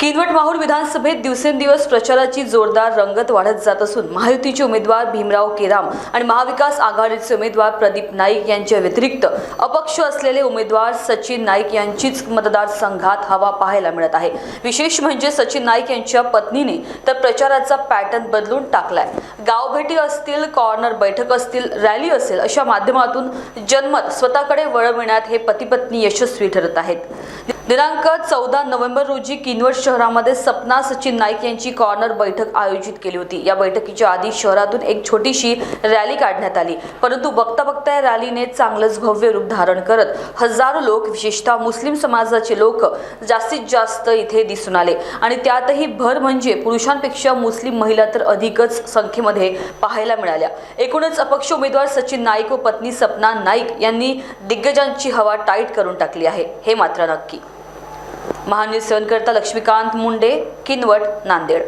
किनवट माहूर विधानसभेत दिवसेंदिवस प्रचाराची जोरदार रंगत वाढत जात असून महायुतीचे उमेदवार भीमराव केराम आणि महाविकास आघाडीचे उमेदवार प्रदीप नाईक यांच्या व्यतिरिक्त अपक्ष असलेले उमेदवार सचिन नाईक यांचीच मतदारसंघात हवा पाहायला मिळत आहे. विशेष म्हणजे सचिन नाईक यांच्या पत्नीने तर प्रचाराचा पॅटर्न बदलून टाकलाय. गावभेटी असतील कॉर्नर बैठक असतील रॅली असेल अशा माध्यमातून जनमत स्वतःकडे वळविण्यात हे पती पत्नी यशस्वी ठरत आहेत. दिनांक चौदा नोव्हेंबर रोजी किनवट शहरामध्ये सपना सचिन नाईक यांची कॉर्नर बैठक आयोजित केली होती. या बैठकीच्या आधी शहरातून एक छोटीशी रॅली काढण्यात आली. परंतु बघता बघता या रॅलीने चांगलंच भव्य रूप धारण करत हजारो लोक विशेषतः मुस्लिम समाजाचे लोक जास्तीत जास्त इथे दिसून आले. आणि त्यातही भर म्हणजे पुरुषांपेक्षा मुस्लिम महिला तर अधिकच संख्येमध्ये पाहायला मिळाल्या. एकूणच अपक्ष उमेदवार सचिन नाईक व पत्नी सपना नाईक यांनी दिग्गजांची हवा टाईट करून टाकली आहे. हे मात्र नक्की. महान्यूज सेवन करता लक्ष्मीकांत मुंडे किनवट नांदेड.